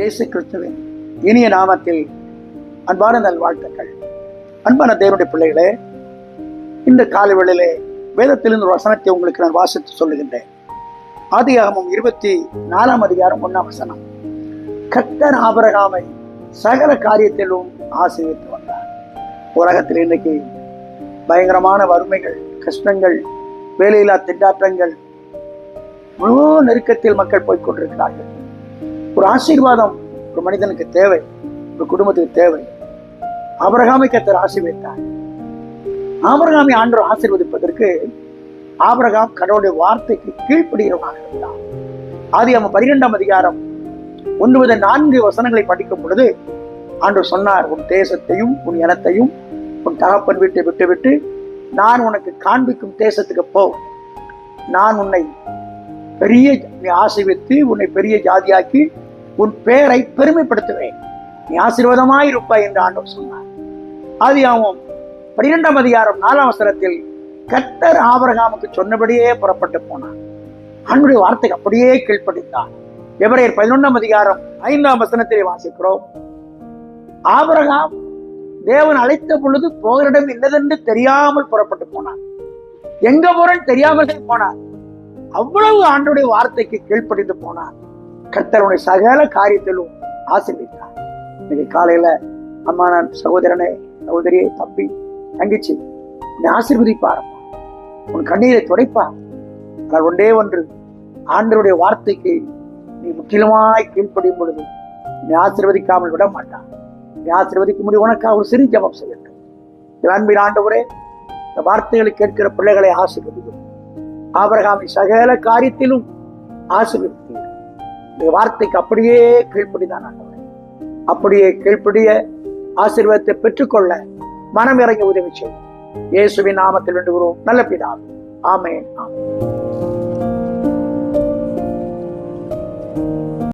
இயேசு கிறிஸ்துவின் இனிய நாமத்தில் அன்பான நல்வாழ்த்துக்கள். அன்பான தேவனுடைய பிள்ளைகளே இந்த காலை வேதத்திலிருந்து ஒரு வசனத்தை உங்களுக்கு நான் வாசித்து சொல்லுகின்றேன். ஆதியாகமம் இருபத்தி நாலாம் அதிகாரம் ஒன்னாம் வசனம். கத்தர் ஆபரகாமை சகல காரியத்திலும் ஆசீர்வித்து வந்தார். உலகத்தில் இன்னைக்கு பயங்கரமான வறுமைகள் கஷ்டங்கள் வேலையில்லா திண்டாட்டங்கள் முழு நெருக்கத்தில் மக்கள் போய்கொண்டிருக்கிறார்கள் ஒரு ஆசீர்வாதம் ஒரு மனிதனுக்கு தேவை ஒரு குடும்பத்துக்கு தேவை. ஆபரகாமை கத்தர் ஆசீர்வதித்தார். ஆபரகாமை ஆண்டு ஆசீர்வதிப்பதற்கு ஆபரகாம் கடவுளுடைய வார்த்தைக்கு கீழ்ப்படுகிறவனாக இருந்தார். ஆதி அவன் பனிரெண்டாம் அதிகாரம் ஒன்று முதல் நான்கு வசனங்களை படிக்கும் பொழுது ஆண்டு சொன்னார் உன் தேசத்தையும் உன் இனத்தையும் உன் தகப்பன் வீட்டை விட்டுவிட்டு நான் உனக்கு காண்பிக்கும் தேசத்துக்கு போ. நான் உன்னை பெரிய நீ ஆசீர்வித்து உன்னை பெரிய ஜாதியாக்கி உன் பெயரை பெருமைப்படுத்துவேன். நீ ஆசீர்வாதமாய் இருப்பாய் என்று ஆண்டவர் சொன்னார். அது அவன் பனிரெண்டாம் அதிகாரம் நாலாம் அவசரத்தில் கத்தர் ஆபரகாமுக்கு சொன்னபடியே புறப்பட்டு போனான் அன்புடைய வார்த்தைக்கு அப்படியே கீழ்ப்படித்தான் எவரையர் பதினொன்றாம் அதிகாரம் ஐந்தாம் வசனத்திலே வாசிக்கிறோம். ஆபரகாம் தேவன் அழைத்த பொழுது போகிற இடம் என்னதென்று தெரியாமல் புறப்பட்டு போனான் எங்க போறேன்னு தெரியாமல் போனான் அவ்வளவு ஆண்டுடைய வார்த்தைக்கு கீழ்ப்படிந்து போனார். கர்த்தருடைய சகல காரியத்திலும் ஆசிர்வித்தார் இன்னைக்கு காலையில அம்மா நான் சகோதரனே சகோதரியை தம்பி தங்கிச்சு நீ ஆசீர்வதிப்பாரம்மா உன் கண்ணீரை துடைப்பார். ஆனால் ஒன்றே ஒன்று ஆண்டருடைய வார்த்தைக்கு நீ முற்றிலுமாய் கீழ்ப்படியும் பொழுது நீ ஆசீர்வதிக்காமல் விட மாட்டான் நீ ஆசிர்வதிக்க முடியும் உனக்காக ஒரு சிறு ஜபம் செய்யட்டும் அன்பின் ஆண்டவரே இந்த வார்த்தைகளை கேட்கிற பிள்ளைகளை ஆசிர்வதிக்கும் ஆபரகாமை சகல காரியத்திலும் ஆசீர்வதித்தீர். இந்த வார்த்தைக்கு அப்படியே கீழ்ப்படிதான் ஆண்டவரே. அப்படியே கீழ்ப்படிய ஆசீர்வாதத்தை பெற்றுக்கொள்ள மனம் இறங்கி உதவி செய்யும் இயேசுவின் நாமத்தில் வேண்டுகிறோம். நல்ல பிதாவே. ஆமென். ஆமென்.